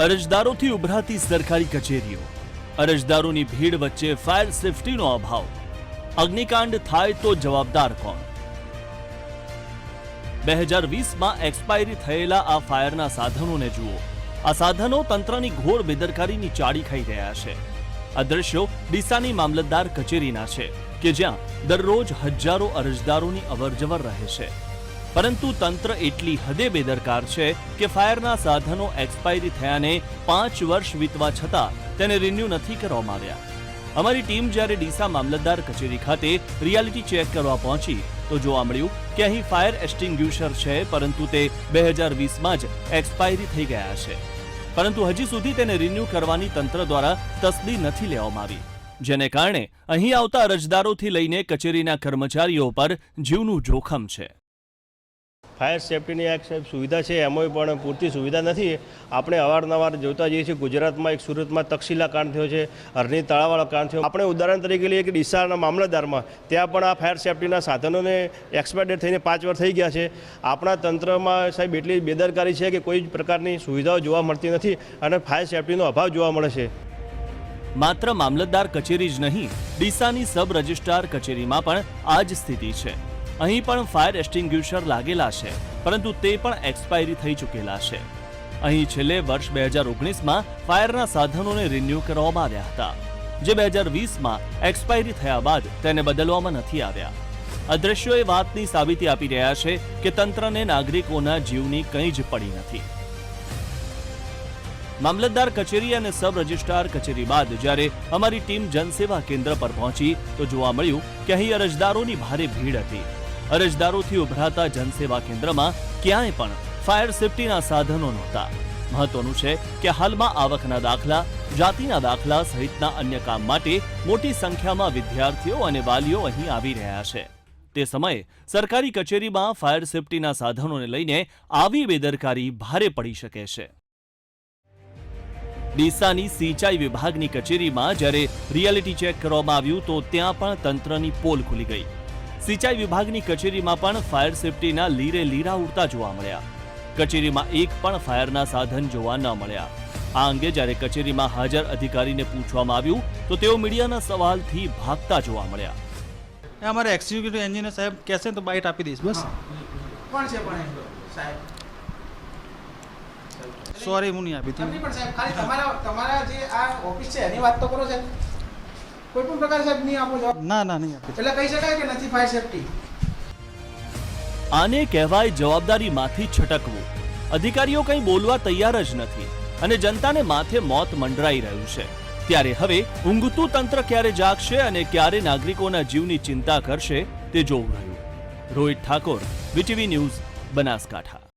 અરજદારોથી ઉભરાતી સરકારી કચેરીઓ. અરજદારોની ભીડ વચ્ચે ફાયર સેફટીનો અભાવ. અગ્નિકાંડ થાય તો જવાબદાર કોણ? બે હજાર વીસમાં એક્સપાયરી થયેલા આ ફાયરના સાધનોને જુઓ. આ સાધનો તંત્રની ઘોર બેદરકારીની ચાડી ખાઈ રહ્યા છે. આ દ્રશ્યો ડીસાની મામલતદાર કચેરીના છે, કે જ્યાં દરરોજ હજારો અરજદારોની અવરજવર રહે છે. પરંતુ તંત્ર એટલી હદે બેદરકાર છે કે ફાયરના સાધનો એક્સપાયરી થયાને પાંચ વર્ષ વીતવા છતાં તેને રિન્યુ નથી કરવામાં આવ્યા. અમારી ટીમ જ્યારે ડીસા મામલતદાર કચેરી ખાતે રિયાલિટી ચેક કરવા પહોંચી, તો જોવા મળ્યું કે અહીં ફાયર એક્સ્ટિંગ્યુશર છે, પરંતુ તે બે હજાર વીસમાં જ એક્સપાયરી થઈ ગયા છે. પરંતુ હજી સુધી તેને રિન્યુ કરવાની તંત્ર દ્વારા તસદી નથી લેવામાં આવી. જેને કારણે અહીં આવતા અરજદારોથી લઈને કચેરીના કર્મચારીઓ પર જીવનું જોખમ છે. ફાયર સેફટીની એક સાહેબ સુવિધા છે એમાંય પણ પૂરતી સુવિધા નથી. આપણે અવારનવાર જોતા જઈએ છીએ, ગુજરાતમાં એક સુરતમાં તક્ષશિલા કાંડ થયો છે અરની તળાવવાળો કાંડ થયો. આપણે ઉદાહરણ તરીકે લઈએ કે ડીસાના મામલતદારમાં, ત્યાં પણ આ ફાયર સેફટીના સાધનોને એક્સપાયર થઈને પાંચ વર્ષ થઈ ગયા છે. આપણા તંત્રમાં સાહેબ એટલી બેદરકારી છે કે કોઈ પ્રકારની સુવિધાઓ જોવા મળતી નથી અને ફાયર સેફટીનો અભાવ જોવા મળે છે. માત્ર મામલતદાર કચેરી જ નહીં, ડીસાની સબ રજિસ્ટ્રાર કચેરીમાં પણ આ જ સ્થિતિ છે. અહીં પણ ફાયર એક્સ્ટિંગ્યુશર લાગેલા છે, પરંતુ તે પણ એક્સપાયરી થઈ ચૂકેલા છે. અહીં છેલ્લે વર્ષ બે હજાર ઓગણીસમાં ફાયરના સાધનોને રિન્યૂ કરવામાં આવ્યા હતા, જે બે હજાર વીસમાં એક્સપાયરી થયા બાદ તેને બદલવામાં નથી આવ્યા. અદ્રશ્યો એ વાતની સાબિતી આપી રહ્યા છે કે તંત્રને નાગરિકોના જીવની કંઈ જ પડી નથી. મામલતદાર કચેરી અને સબ રજિસ્ટ્રાર કચેરી બાદ જ્યારે અમારી ટીમ જનસેવા કેન્દ્ર પર પહોંચી, તો જોવા મળ્યું કે અહીં અરજદારોની ભારે ભીડ હતી. અરજદારોથી ઉભરાતા જનસેવા કેન્દ્રમાં ક્યાંય પણ ફાયર સેફટીના સાધનો નહોતા. મહત્વનું છે કે હાલમાં આવકના દાખલા, જાતિના દાખલા સહિતના અન્ય કામ માટે મોટી સંખ્યામાં વિદ્યાર્થીઓ અને વાલીઓ અહીં આવી રહ્યા છે. તે સમયે સરકારી કચેરીમાં ફાયર સેફટીના સાધનોને લઈને આવી બેદરકારી ભારે પડી શકે છે. ડીસાની સિંચાઈ વિભાગની કચેરીમાં જ્યારે રિયાલિટી ચેક કરવામાં આવ્યું તો ત્યાં પણ તંત્રની પોલ ખુલી ગઈ. સિંચાઈ વિભાગની કચેરીમાં પણ ફાયર સેફટીના લીરે લીરા ઉડતા જોવા મળ્યા. કચેરીમાં એક પણ ફાયરના સાધન જોવા ન મળ્યા. આ અંગે જ્યારે કચેરીમાં હાજર અધિકારીને પૂછવામાં આવ્યું તો તેઓ મીડિયાના સવાલથી ભાગતા જોવા મળ્યા. એ અમારે એક્ઝિક્યુટિવ એન્જિનિયર સાહેબ કહેશે તો બાઇટ આપી દઈશ. બસ. કોણ છે પણ સાહેબ. સોરી હું નહીં આપી તમારા તમારા જે આ ઓફિસ છે એની વાત તો કરો સાહેબ. કોઈ પણ પ્રકાર સાહેબ નહીં આપો જવાબ. ના ના નહીં આપી. એટલે કહી શકાય કે નથી ફાયર સેફટી આને કહેવાય જવાબદારીમાંથી છટકવું. અધિકારીઓ કંઈ બોલવા તૈયાર જ નથી અને જનતાને માથે મોત મંડરાઈ રહ્યું છે. ત્યારે હવે ઊંઘતું તંત્ર ક્યારે જાગશે અને ક્યારે નાગરિકોના જીવની ચિંતા કરશે તે જોવું રહ્યું. Rohit Thakor VTV news Banaskantha.